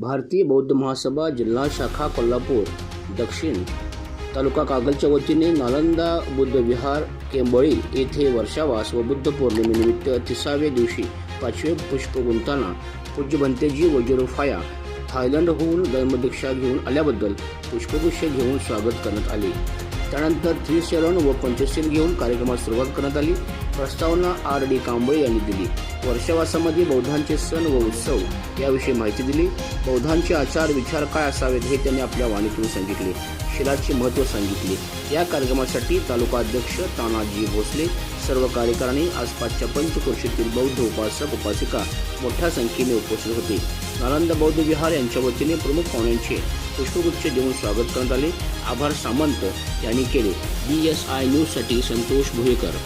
भारतीय बौद्ध महासभा जिल्हा शाखा कोल्हापूर दक्षिण तालुका कागलच्या वतीने नालंदा बुद्ध विहार केंबळी येथे वर्षावास व बुद्ध पौर्णिमेनिमित्त तिसाव्या दिवशी पाचवे पुष्प गुंताना पूज्य भंतेजी थायलंडहून धर्मदीक्षा घेऊन आल्याबद्दल पुष्पगुच्छ घेऊन स्वागत करण्यात आले. त्यानंतर त्रिशरण व पंचशील घेऊन कार्यक्रमास सुरुवात करण्यात आली. प्रस्तावना आर डी कांबळे यांनी दिली. वर्षावासामध्ये बौद्धांचे सण व उत्सव याविषयी माहिती दिली. बौद्धांचे आचार विचार काय असावेत हे त्यांनी आपल्या वाणीतून सांगितले. शिलाचे महत्त्व सांगितले. या कार्यक्रमासाठी तालुका अध्यक्ष तानाजी भोसले सर्व कार्यकारिणी आसपासच्या पंचक्रोशीतील बौद्ध उपासक उपासिका मोठ्या संख्येने उपस्थित होते. नालंद बौद्ध विहार यांच्या वतीने प्रमुख पाहुण्यांचे पुष्पगुच्छ देऊन स्वागत करण्यात आले. आभार सामंत यांनी केले. बी एस आय न्यूजसाठी संतोष भुयेकर